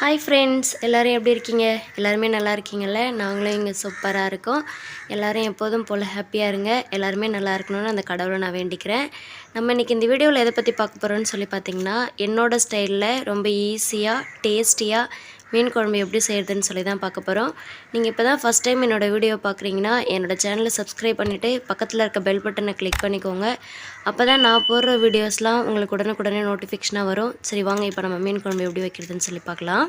Hi friends எல்லோரும் எப்படி இருக்கீங்க? எல்லாருமே நல்லா இருக்கீங்கல்ல? நாங்களும் இங்கே சூப்பராக இருக்கோம். எல்லோரும் எப்போதும் போல் ஹாப்பியாக இருங்க. எல்லாருமே நல்லா இருக்கணும்னு அந்த கடவுளை நான் வேண்டிக்கிறேன். நம்ம இன்றைக்கி இந்த வீடியோவில் எதை பற்றி பார்க்க போகிறோன்னு சொல்லி பார்த்தீங்கன்னா என்னோடய ஸ்டைலில் ரொம்ப ஈஸியாக டேஸ்டியாக மீன் குழம்பு எப்படி செய்கிறதுன்னு சொல்லி தான் பார்க்க போகிறோம் நீங்கள் இப்போ தான் ஃபஸ்ட் டைம் என்னோடய வீடியோ பார்க்குறீங்கன்னா என்னோடய சேனலை சப்ஸ்கிரைப் பண்ணிவிட்டு பக்கத்தில் இருக்க பெல் பட்டனை கிளிக் பண்ணிக்கோங்க. அப்போ தான் நான் போடுற வீடியோஸ்லாம் உங்களுக்கு உடனுக்குடனே நோட்டிஃபிகேஷனாக வரும். சரி வாங்க இப்போ நம்ம மீன் குழம்பு எப்படி வைக்கிறதுன்னு சொல்லி பார்க்கலாம்.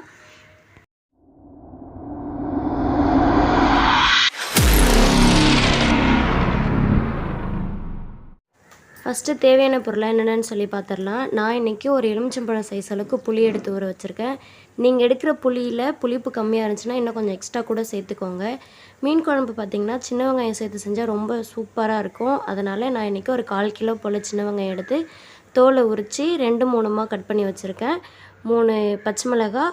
ஃபஸ்ட்டு தேவையான பொருளாக என்னென்னு சொல்லி பார்த்துடலாம் நான் இன்றைக்கி ஒரு எலுமிச்சம்பழம் சைஸ் அளவுக்கு புளி எடுத்து ஊற வச்சுருக்கேன். நீங்கள் எடுக்கிற புளியில் புளிப்பு கம்மியாக இருந்துச்சுன்னா இன்னும் கொஞ்சம் எக்ஸ்ட்ரா கூட சேர்த்துக்கோங்க. மீன் குழம்பு பார்த்திங்கன்னா சின்ன வெங்காயம் சேர்த்து செஞ்சால் ரொம்ப சூப்பராக இருக்கும். அதனால் நான் இன்றைக்கி ஒரு கால் கிலோ போல் சின்ன வெங்காயம் எடுத்து தோலை உரித்து ரெண்டு மூணுமாக கட் பண்ணி வச்சுருக்கேன். மூணு பச்சை மிளகா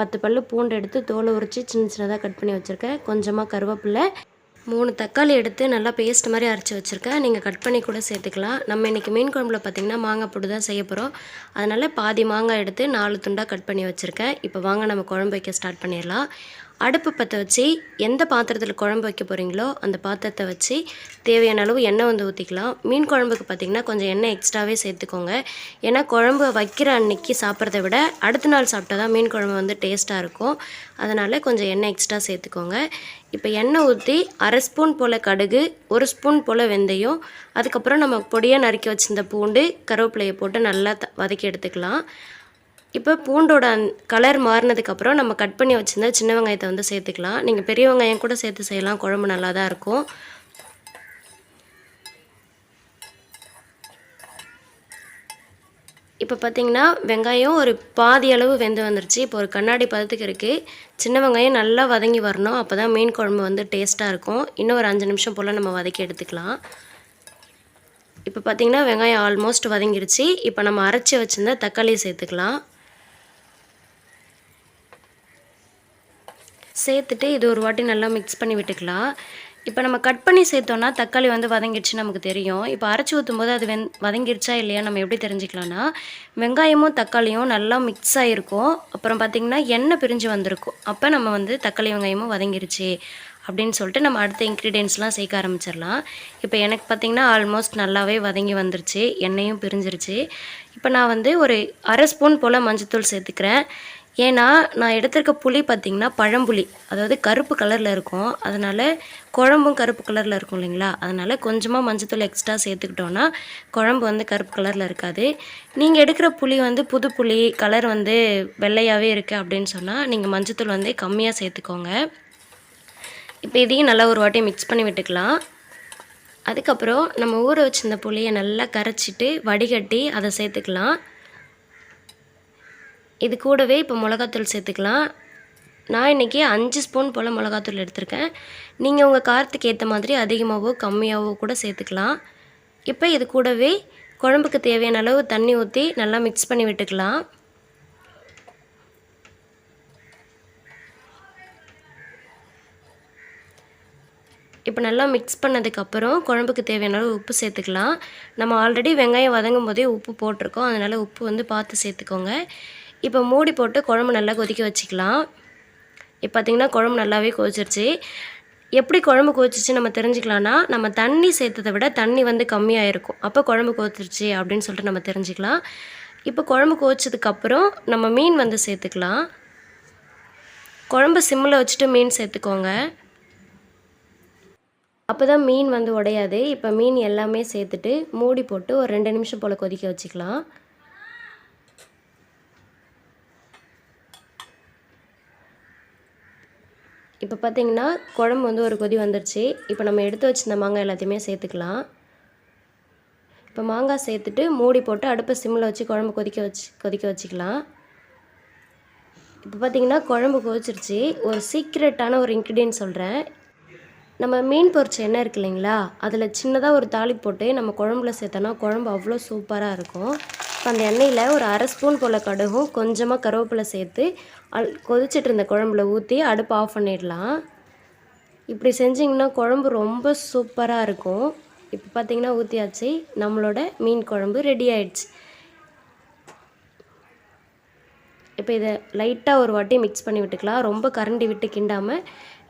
பத்து பல் பூண்டு எடுத்து தோலை உரித்து சின்ன சின்னதாக கட் பண்ணி வச்சுருக்கேன். கொஞ்சமாக கருவேப்பில்லை மூணு தக்காளி எடுத்து நல்லா பேஸ்ட் மாதிரி அரைச்சி வச்சுருக்கேன். நீங்கள் கட் பண்ணி கூட சேர்த்துக்கலாம். நம்ம இன்றைக்கி மீன் குழம்புல பார்த்திங்கன்னா மாங்காய் போட்டு தான் செய்ய போகிறோம் அதனால் பாதி மாங்காய் எடுத்து நாலு துண்டாக கட் பண்ணி வச்சுருக்கேன். இப்போ வாங்க நம்ம குழம்பு வைக்க ஸ்டார்ட் பண்ணிடலாம். அடுப்பு பற்ற வச்சு எந்த பாத்திரத்தில் குழம்பு வைக்க போகிறீங்களோ அந்த பாத்திரத்தை வச்சு தேவையான அளவு எண்ணெய் வந்து ஊற்றிக்கலாம் மீன் குழம்புக்கு பார்த்திங்கன்னா கொஞ்சம் எண்ணெய் எக்ஸ்ட்ராவே சேர்த்துக்கோங்க. ஏன்னா குழம்பு வைக்கிற அன்னைக்கு சாப்பிட்றத விட அடுத்த நாள் சாப்பிட்டா தான் மீன் குழம்பு வந்து டேஸ்ட்டாக இருக்கும். அதனால் கொஞ்சம் எண்ணெய் எக்ஸ்ட்ரா சேர்த்துக்கோங்க. இப்போ எண்ணெய் ஊற்றி அரை ஸ்பூன் போல் கடுகு ஒரு ஸ்பூன் போல் வெந்தயம் அதுக்கப்புறம் நம்ம பொடியாக நறுக்கி வச்சிருந்த பூண்டு கருவேப்பிலையை போட்டு நல்லா வதக்கி எடுத்துக்கலாம். இப்போ பூண்டோட அந் கலர் மாறினதுக்கப்புறம் நம்ம கட் பண்ணி வச்சுருந்த சின்ன வெங்காயத்தை வந்து சேர்த்துக்கலாம். நீங்கள் பெரிய வெங்காயம் கூட சேர்த்து செய்யலாம். குழம்பு நல்லா தான் இருக்கும். இப்போ பார்த்திங்கன்னா வெங்காயம் ஒரு பாதி அளவு வெந்து வந்துருச்சு. இப்போ ஒரு கண்ணாடி பதத்துக்கு இருக்குது சின்ன வெங்காயம் நல்லா வதங்கி வரணும். அப்போ தான் மீன் குழம்பு வந்து டேஸ்ட்டாக இருக்கும். இன்னும் ஒரு அஞ்சு நிமிஷம் போல் நம்ம வதக்கி எடுத்துக்கலாம். இப்போ பார்த்திங்கன்னா வெங்காயம் ஆல்மோஸ்ட் வதங்கிருச்சு. இப்போ நம்ம அரைச்சி வச்சுருந்த தக்காளியை சேர்த்துக்கலாம். சேர்த்துட்டு இது ஒரு வாட்டி நல்லா மிக்ஸ் பண்ணி விட்டுக்கலாம். இப்போ நம்ம கட் பண்ணி சேர்த்தோன்னா தக்காளி வந்து வதங்கிடுச்சு நமக்கு தெரியும். இப்போ அரைச்சி ஊற்றும் போது அது வெந் வதங்கிடுச்சா இல்லையா நம்ம எப்படி தெரிஞ்சுக்கலாம்னா வெங்காயமும் தக்காளியும் நல்லா மிக்ஸ் ஆகிருக்கும் அப்புறம் பார்த்திங்கன்னா எண்ணெய் பிரிஞ்சு வந்திருக்கும். அப்போ நம்ம வந்து தக்காளி வெங்காயமும் வதங்கிருச்சு அப்படின்னு சொல்லிட்டு நம்ம அடுத்த இன்க்ரீடியன்ஸ்லாம் சேர்க்க ஆரம்பிச்சிடலாம். இப்போ எனக்கு பார்த்திங்கன்னா ஆல்மோஸ்ட் நல்லாவே வதங்கி வந்துருச்சு. எண்ணெயும் பிரிஞ்சிருச்சு. இப்போ நான் வந்து ஒரு அரை ஸ்பூன் போல் மஞ்சத்தூள் சேர்த்துக்கிறேன். ஏன்னா நான் எடுத்திருக்க புளி பார்த்திங்கன்னா பழம்புளி. அதாவது கருப்பு கலரில் இருக்கும். அதனால் குழம்பும் கருப்பு கலரில் இருக்கும் இல்லைங்களா? அதனால் கொஞ்சமாக மஞ்சத்தூள் எக்ஸ்ட்ரா சேர்த்துக்கிட்டோன்னா குழம்பு வந்து கருப்பு கலரில் இருக்காது. நீங்கள் எடுக்கிற புளி வந்து புது புளி கலர் வந்து வெள்ளையாகவே இருக்குது அப்படின்னு சொன்னால் நீங்கள் மஞ்சத்தூள் வந்து கம்மியாக சேர்த்துக்கோங்க. இப்போ இதையும் நல்லா ஒரு வாட்டி மிக்ஸ் பண்ணி விட்டுக்கலாம். அதுக்கப்புறம் நம்ம ஊற வச்சிருந்த புளியை நல்லா கரைச்சிட்டு வடிகட்டி அதை சேர்த்துக்கலாம். இது கூடவே இப்போ மிளகாத்தூள் சேர்த்துக்கலாம். நான் இன்றைக்கி அஞ்சு ஸ்பூன் போல் மிளகாத்தூள் எடுத்திருக்கேன். நீங்கள் உங்கள் காரத்துக்கு ஏற்ற மாதிரி அதிகமாகவோ கம்மியாகவோ கூட சேர்த்துக்கலாம். இப்போ இது கூடவே குழம்புக்கு தேவையான அளவு தண்ணி ஊற்றி நல்லா மிக்ஸ் பண்ணி விட்டுக்கலாம். இப்போ நல்லா மிக்ஸ் பண்ணதுக்கப்புறம் குழம்புக்கு தேவையான அளவு உப்பு சேர்த்துக்கலாம். நம்ம ஆல்ரெடி வெங்காயம் வதங்கும் போதே உப்பு போட்டிருக்கோம். அதனால் உப்பு வந்து பார்த்து சேர்த்துக்கோங்க. இப்போ மூடி போட்டு குழம்பு நல்லா கொதிக்க வச்சுக்கலாம். இப்போ பார்த்திங்கன்னா குழம்பு நல்லாவே கொதிச்சிருச்சு. எப்படி குழம்பு கொதிச்சிச்சு நம்ம தெரிஞ்சுக்கலான்னா நம்ம தண்ணி சேர்த்ததை விட தண்ணி வந்து கம்மியாக இருக்கும் அப்போ குழம்பு கொதிச்சிருச்சு அப்படின்னு சொல்லிட்டு நம்ம தெரிஞ்சுக்கலாம். இப்போ குழம்பு கொதிச்சதுக்கப்புறம் நம்ம மீன் வந்து சேர்த்துக்கலாம். குழம்பு சிம்மில் வச்சுட்டு மீன் சேர்த்துக்கோங்க. அப்போ தான் மீன் வந்து உடையாது. இப்போ மீன் எல்லாமே சேர்த்துட்டு மூடி போட்டு ஒரு ரெண்டு நிமிஷம் போல் கொதிக்க வச்சுக்கலாம். இப்போ பார்த்திங்கன்னா குழம்பு வந்து ஒரு கொதி வந்துருச்சு. இப்போ நம்ம எடுத்து வச்சுருந்த மாங்காய் எல்லாத்தையுமே சேர்த்துக்கலாம். இப்போ மாங்காய் சேர்த்துட்டு மூடி போட்டு அடுப்பை சிம்மில் வச்சு குழம்பு கொதிக்க வச்சு கொதிக்க வச்சுக்கலாம். இப்போ பார்த்திங்கன்னா குழம்பு கொதிச்சிருச்சு. ஒரு சீக்ரெட்டான ஒரு இன்க்ரீடியன்ட் சொல்கிறேன் நம்ம மீன் பொரிச்ச எண்ணெய் இருக்கு இல்லைங்களா? அதில் சின்னதாக ஒரு தாளி போட்டு நம்ம குழம்புல சேர்த்தோன்னா குழம்பு அவ்வளோ சூப்பராக இருக்கும். இப்போ அந்த எண்ணெயில் ஒரு அரை ஸ்பூன் போல் கடுகும் கொஞ்சமாக கருவேப்பிலை சேர்த்து அல் கொதிச்சிட்டு இருந்த குழம்புல ஊற்றி அடுப்பு ஆஃப் பண்ணிடலாம். இப்படி செஞ்சிங்கன்னா குழம்பு ரொம்ப சூப்பராக இருக்கும். இப்போ பார்த்திங்கன்னா ஊற்றியாச்சு நம்மளோட மீன் குழம்பு ரெடி ஆயிடுச்சு. இப்போ இதை லைட்டாக ஒரு வாட்டி மிக்ஸ் பண்ணி விட்டுக்கலாம். ரொம்ப கரண்டி விட்டு கிண்டாமல்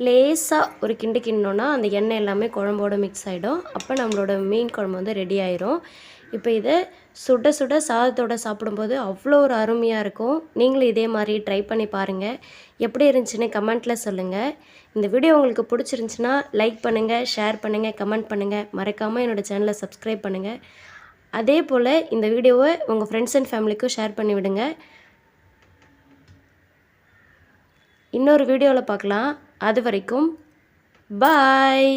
லேசாக ஒரு கிண்டு கிண்டோன்னா அந்த எண்ணெய் எல்லாமே குழம்போட மிக்ஸ் ஆகிடும் அப்போ நம்மளோட மீன் குழம்பு வந்து ரெடி ஆயிரும். இப்போ இதை சுட சுட சாதத்தோட சாப்பிடும்போது அவ்வளோ ஒரு அருமையாக இருக்கும். நீங்களும் இதே மாதிரி ட்ரை பண்ணி பாருங்கள் எப்படி இருந்துச்சுன்னு கமெண்ட்டில் சொல்லுங்கள் இந்த வீடியோ உங்களுக்கு பிடிச்சிருந்துச்சின்னா லைக் பண்ணுங்கள் ஷேர் பண்ணுங்கள் கமெண்ட் பண்ணுங்கள் மறக்காமல் என்னோடய சேனலை சப்ஸ்கிரைப் பண்ணுங்கள் அதே போல் இந்த வீடியோவை உங்கள் ஃப்ரெண்ட்ஸ் அண்ட் ஃபேமிலிக்கும் ஷேர் பண்ணி விடுங்க. இன்னொரு வீடியோவில் பார்க்கலாம். அது வரைக்கும் பாய்